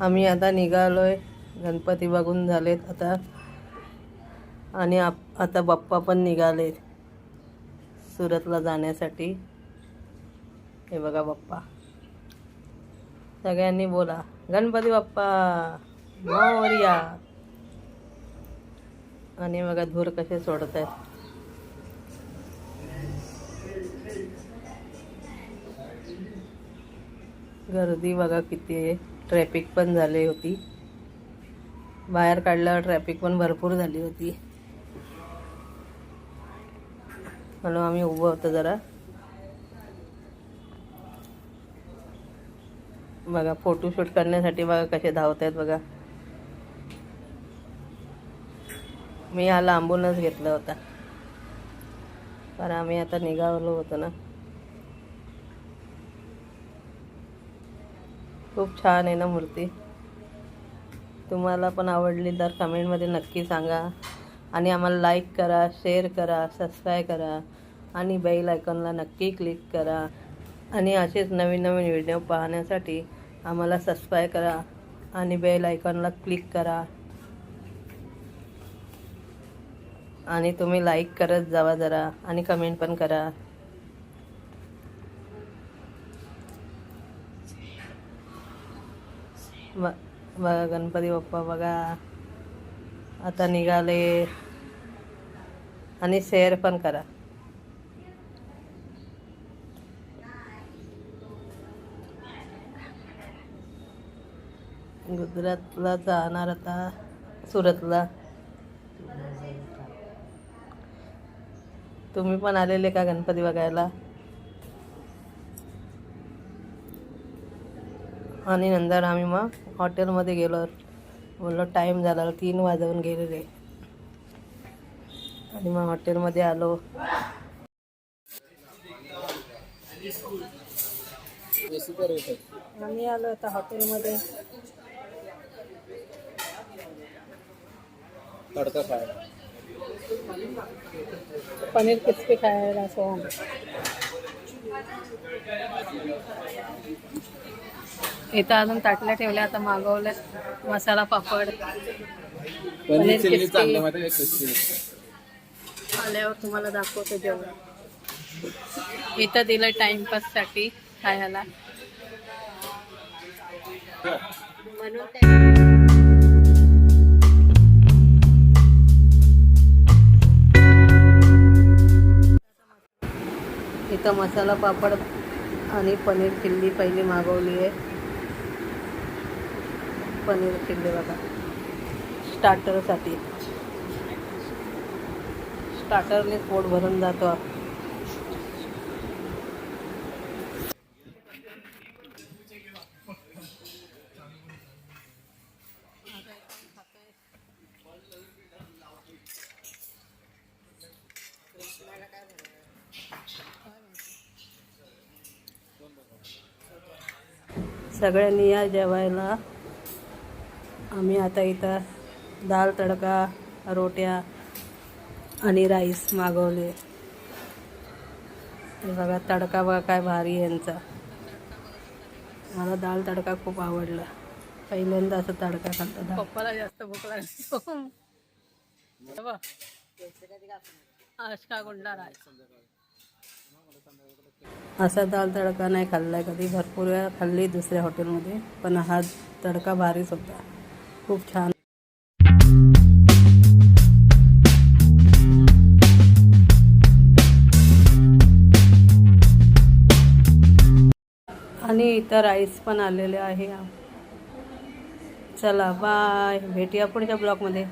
आम्ही आता निघालो आहे गणपती बघून झालेत आता. आणि आप आता बाप्पा पण निघाले सुरतला जाण्यासाठी. हे बघा बाप्पा. सगळ्यांनी बोला. गणपती बाप्पा मोरया. आणि बघा धूर कसे सोडत आहेत गर्दी बघा किती आहे. ट्रॅफिक पण झाली होती. बाहेर काढल्यावर ट्रॅफिक पण भरपूर झाली होती. म्हणून आम्ही उभं होतं जरा. बघा फोटोशूट करण्यासाठी बघा कसे धावत आहेत बघा. मी हा लांबूनच घेतला होता. कारण आम्ही आता निघालो होतो ना. खूप छान आहे ना मूर्ती. तुम्हाला पण आवडली तर कमेंटमध्ये नक्की सांगा. आणि आम्हाला लाईक करा शेअर करा सबस्क्राईब करा आणि बेल आयकॉनला नक्की क्लिक करा. आणि असेच नवीन नवीन व्हिडिओ पाहण्यासाठी आम्हाला सबस्क्राईब करा आणि बेल आयकॉनला क्लिक करा. आणि तुम्ही लाईक करत जावा जरा आणि कमेंट पण करा. ब बघा गणपती बाप्पा बघा. आता निघाले. आणि शेअर पण करा. गुजरातला जाणार आता. सुरतला. तुम्ही पण आलेले का गणपती बघायला? आणि नंतर आम्ही मग हॉटेलमध्ये गेलो. बोललो टाईम झाला तीन वाजवून गेलेले. आणि मग हॉटेलमध्ये आलो. आम्ही आलो आता हॉटेलमध्ये. पनीर क्रिस्पी खायला असं. इथं अजून ताटल्या ठेवल्या आता मागवल्या. मसाला पापड. पनीर आल्यावर तुम्हाला दाखवतो जेवण. इथं दिलं टाइमपाससाठी खायला. म्हणून ते मसाला पापड आणि पनीर चिल्ली पहिली मागवली आहे. पनीर चिल्ली बघा. स्टार्टरसाठी. स्टार्टरने पोट भरून जातो. सगळ्यांनी या जेवायला. आम्ही आता इथं दाल तडका रोट्या आणि राईस मागवले. बघा तडका बघा काय भारी आहे यांचा. मला दाल तडका खूप आवडला. पहिल्यांदा असं तडका खाल्ला. पप्पाला जास्त भूक लागली. गुंडा गुंडा असा दाल तडका नाही खाल्लाय कधी. भरपूर वेळा खाल्ली दुसऱ्या हॉटेलमध्ये पण हा तडका भारीच होता. खूप छान. आणि इतर राईस पण आलेले आहे. चला बाय भेटूया पुढच्या ब्लॉगमध्ये